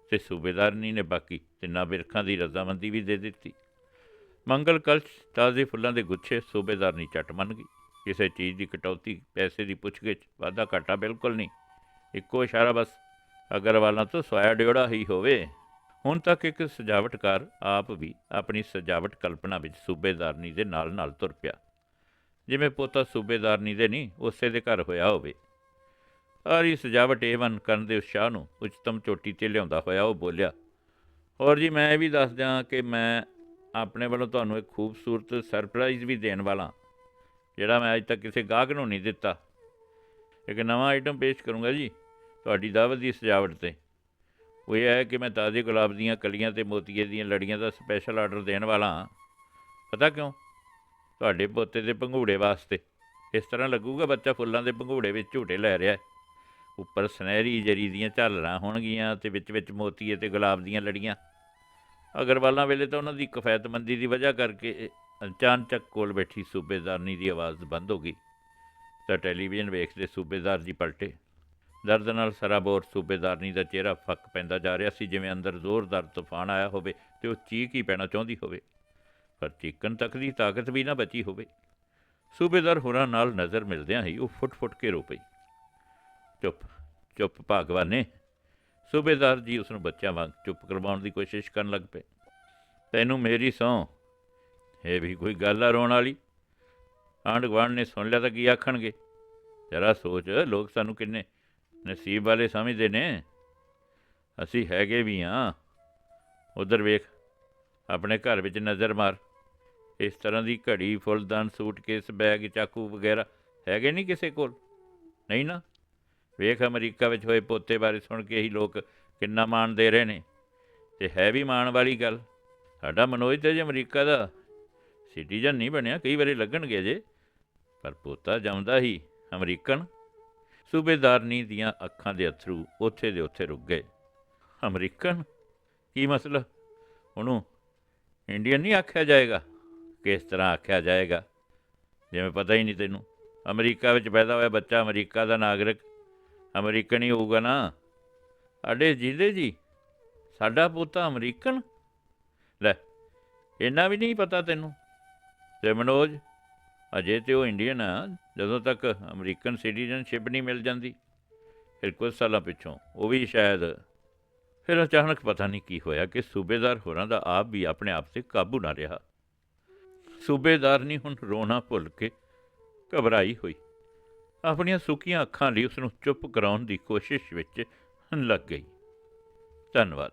ਤੇ ਸੂਬੇਦਾਰਨੀ ਨੇ ਬਾਕੀ ਤਿੰਨਾਂ ਬਿਰਖਾਂ ਦੀ ਰਜ਼ਾਮੰਦੀ ਵੀ ਦੇ ਦਿੱਤੀ। ਮੰਗਲ ਕਲਸ਼ ਤਾਜ਼ੇ ਫੁੱਲਾਂ ਦੇ ਗੁੱਛੇ ਸੂਬੇਦਾਰਨੀ ਚੱਟ ਮੰਨ ਗਈ। ਕਿਸੇ ਚੀਜ਼ ਦੀ ਕਟੌਤੀ, ਪੈਸੇ ਦੀ ਪੁੱਛਗਿੱਛ, ਵਾਧਾ ਘਾਟਾ ਬਿਲਕੁਲ ਨਹੀਂ। ਇੱਕੋ ਇਸ਼ਾਰਾ ਬਸ, ਅਗਰਵਾਲਾਂ ਤੋਂ ਸਵਾਇਆ ਡਿਉੜਾ ਹੀ ਹੋਵੇ। ਹੁਣ ਤੱਕ ਇੱਕ ਸਜਾਵਟਕਾਰ ਆਪ ਵੀ ਆਪਣੀ ਸਜਾਵਟ ਕਲਪਨਾ ਵਿੱਚ ਸੂਬੇਦਾਰਨੀ ਦੇ ਨਾਲ ਨਾਲ ਤੁਰ ਪਿਆ। ਜਿਵੇਂ ਪੋਤਾ ਸੂਬੇਦਾਰਨੀ ਦੇ ਨਹੀਂ, ਉਸੇ ਦੇ ਘਰ ਹੋਇਆ ਹੋਵੇ। ਆਰੀ ਸਜਾਵਟ ਏਵਨ ਕਰਨ ਦੇ ਉਤਸ਼ਾਹ ਨੂੰ ਉੱਚਤਮ ਚੋਟੀ ਤੇ ਲਿਆਉਂਦਾ ਹੋਇਆ ਉਹ ਬੋਲਿਆ, ਹੋਰ ਜੀ ਮੈਂ ਇਹ ਵੀ ਦੱਸ ਦਿਆਂ ਕਿ ਮੈਂ ਆਪਣੇ ਵੱਲੋਂ ਤੁਹਾਨੂੰ ਇੱਕ ਖੂਬਸੂਰਤ ਸਰਪ੍ਰਾਈਜ਼ ਵੀ ਦੇਣ ਵਾਲਾ। ਜਿਹੜਾ ਮੈਂ ਅੱਜ ਤੱਕ ਕਿਸੇ ਗਾਹਕ ਨੂੰ ਨਹੀਂ ਦਿੱਤਾ। ਇੱਕ ਨਵਾਂ ਆਈਟਮ ਪੇਸ਼ ਕਰੂੰਗਾ ਜੀ, ਤੁਹਾਡੀ ਦਾਵਤ ਦੀ ਸਜਾਵਟ ਤੇ। ਉਹ ਇਹ ਹੈ ਕਿ ਮੈਂ ਤਾਜ਼ੇ ਗੁਲਾਬ ਦੀਆਂ ਕਲੀਆਂ ਤੇ ਮੋਤੀਏ ਦੀਆਂ ਲੜੀਆਂ ਦਾ ਸਪੈਸ਼ਲ ਆਰਡਰ ਦੇਣ ਵਾਲਾ ਹਾਂ। ਪਤਾ ਕਿਉਂ? ਤੁਹਾਡੇ ਪੋਤੇ ਦੇ ਪੰਘੂੜੇ ਵਾਸਤੇ। ਇਸ ਤਰ੍ਹਾਂ ਲੱਗੂਗਾ ਬੱਚਾ ਫੁੱਲਾਂ ਦੇ ਪੰਘੂੜੇ ਵਿੱਚ ਝੂਟੇ ਲੈ ਰਿਹਾ ਹੈ। ਉੱਪਰ ਸੁਨਹਿਰੀ ਜਰੀ ਦੀਆਂ ਝਾਲਰਾਂ ਹੋਣਗੀਆਂ ਤੇ ਵਿੱਚ ਵਿੱਚ ਮੋਤੀਏ ਤੇ ਗੁਲਾਬ ਦੀਆਂ ਲੜੀਆਂ। ਅਗਰਵਾਲਾਂ ਵੇਲੇ ਤਾਂ ਉਹਨਾਂ ਦੀ ਕਫੈਤਮੰਦੀ ਦੀ ਵਜ੍ਹਾ ਕਰਕੇ ਅਚਾਨਚੱਕ ਕੋਲ ਬੈਠੀ ਸੂਬੇਦਾਰਨੀ ਦੀ ਆਵਾਜ਼ ਬੰਦ ਹੋ ਗਈ। ਤਾਂ ਟੈਲੀਵਿਜ਼ਨ ਵੇਖਦੇ ਸੂਬੇਦਾਰ ਜੀ ਪਲਟੇ। ਦਰਦ ਨਾਲ ਸਰਾਬੋਰ ਸੂਬੇਦਾਰਨੀ ਦਾ ਚਿਹਰਾ ਫੱਕ ਪੈਂਦਾ ਜਾ ਰਿਹਾ ਸੀ, ਜਿਵੇਂ ਅੰਦਰ ਜ਼ੋਰਦਾਰ ਤੂਫਾਨ ਆਇਆ ਹੋਵੇ ਤੇ ਉਹ ਚੀਕ ਹੀ ਪੈਣਾ ਚਾਹੁੰਦੀ ਹੋਵੇ। ਪਰ ਚੀਕਣ ਤੱਕ ਦੀ ਤਾਕਤ ਵੀ ਨਾ ਬਚੀ ਹੋਵੇ। ਸੂਬੇਦਾਰ ਹੋਰਾਂ ਨਾਲ ਨਜ਼ਰ ਮਿਲਦਿਆਂ ਹੀ ਉਹ ਫੁੱਟ-ਫੁੱਟ ਕੇ ਰੋ ਪਈ। ਚੁੱਪ ਚੁੱਪ ਭਾਗਵਾਨੇ ਸੂਬੇਦਾਰ ਜੀ ਉਸ ਨੂੰ ਬੱਚਿਆਂ ਵਾਂਗ ਚੁੱਪ ਕਰਵਾਉਣ ਦੀ ਕੋਸ਼ਿਸ਼ ਕਰਨ ਲੱਗ ਪਏ। ਤੈਨੂੰ ਮੇਰੀ ਸਹੁੰ। ਇਹ ਵੀ ਕੋਈ ਗੱਲ ਆ ਰੋਣ ਵਾਲੀ? ਆਂਢ ਗੁਆਂਢ ਨੇ ਸੁਣ ਲਿਆ ਤਾਂ ਕੀ ਆਖਣਗੇ? ਜਰਾ ਸੋਚ, ਲੋਕ ਸਾਨੂੰ ਕਿੰਨੇ ਨਸੀਬ ਵਾਲੇ ਸਮਝਦੇ ਨੇ। ਅਸੀਂ ਹੈਗੇ ਵੀ ਹਾਂ ਉਧਰ ਵੇਖ, ਆਪਣੇ ਘਰ ਵਿੱਚ ਨਜ਼ਰ ਮਾਰ। ਇਸ ਤਰ੍ਹਾਂ ਦੀ ਘੜੀ, ਫੁੱਲਦਾਨ, ਸੂਟਕੇਸ, ਬੈਗ, ਚਾਕੂ ਵਗੈਰਾ ਹੈਗੇ ਨਹੀਂ ਕਿਸੇ ਕੋਲ? ਨਹੀਂ ਨਾ? ਵੇਖ ਅਮਰੀਕਾ ਵਿੱਚ ਹੋਏ ਪੋਤੇ ਬਾਰੇ ਸੁਣ ਕੇ ਹੀ ਲੋਕ ਕਿੰਨਾ ਮਾਣ ਦੇ ਰਹੇ ਨੇ। ਤੇ ਹੈ ਵੀ ਮਾਣ ਵਾਲੀ ਗੱਲ। ਸਾਡਾ ਮਨੋਜ ਤੇ ਜੇ ਅਮਰੀਕਾ ਦਾ ਸਿਟੀਜ਼ਨ ਨਹੀਂ ਬਣਿਆ, ਕਈ ਵਾਰੀ ਲੱਗਣਗੇ ਜੇ। ਪਰ ਪੋਤਾ ਜੰਮਦਾ ਹੀ ਅਮਰੀਕਨ। ਸੂਬੇਦਾਰਨੀ ਦੀਆਂ ਅੱਖਾਂ ਦੇ ਅਥਰੂ ਉੱਥੇ ਦੇ ਉੱਥੇ ਰੁਕ ਗਏ। ਅਮਰੀਕਨ? ਕੀ ਮਸਲਾ? ਉਹਨੂੰ ਇੰਡੀਅਨ ਨਹੀਂ ਆਖਿਆ ਜਾਏਗਾ? ਕਿਸ ਤਰ੍ਹਾਂ ਆਖਿਆ ਜਾਏਗਾ? ਜਿਵੇਂ ਪਤਾ ਹੀ ਨਹੀਂ ਤੈਨੂੰ। ਅਮਰੀਕਾ ਵਿੱਚ ਪੈਦਾ ਹੋਇਆ ਬੱਚਾ ਅਮਰੀਕਾ ਦਾ ਨਾਗਰਿਕ ਅਮਰੀਕਨ ਹੀ ਹੋਊਗਾ ਨਾ। ਸਾਡੇ ਜਿਹਦੇ ਜੀ, ਸਾਡਾ ਪੋਤਾ ਅਮਰੀਕਨ? ਲੈ, ਇੰਨਾ ਵੀ ਨਹੀਂ ਪਤਾ ਤੈਨੂੰ? ਤੇ ਮਨੋਜ, ਅਜੇ ਤੇ ਉਹ ਇੰਡੀਅਨ ਆ, ਜਦੋਂ ਤੱਕ ਅਮਰੀਕਨ ਸਿਟੀਜ਼ਨਸ਼ਿਪ ਨਹੀਂ ਮਿਲ ਜਾਂਦੀ। ਫਿਰ ਕੁਝ ਸਾਲਾਂ ਪਿੱਛੋਂ ਉਹ ਵੀ ਸ਼ਾਇਦ, ਫਿਰ ਅਚਾਨਕ ਪਤਾ ਨਹੀਂ ਕੀ ਹੋਇਆ ਕਿ ਸੂਬੇਦਾਰ ਹੋਰਾਂ ਦਾ ਆਪ ਵੀ ਆਪਣੇ ਆਪ ਤੇ ਕਾਬੂ ਨਾ ਰਿਹਾ। ਸੂਬੇਦਾਰ ਨਹੀਂ ਹੁਣ ਰੋਣਾ ਭੁੱਲ ਕੇ ਘਬਰਾਈ ਹੋਈ। ਆਪਣੀਆਂ ਸੁੱਕੀਆਂ ਅੱਖਾਂ ਲਈ ਉਸ ਨੂੰ ਚੁੱਪ ਕਰਾਉਣ ਦੀ ਕੋਸ਼ਿਸ਼ ਵਿੱਚ ਲੱਗ ਗਈ। ਧੰਨਵਾਦ।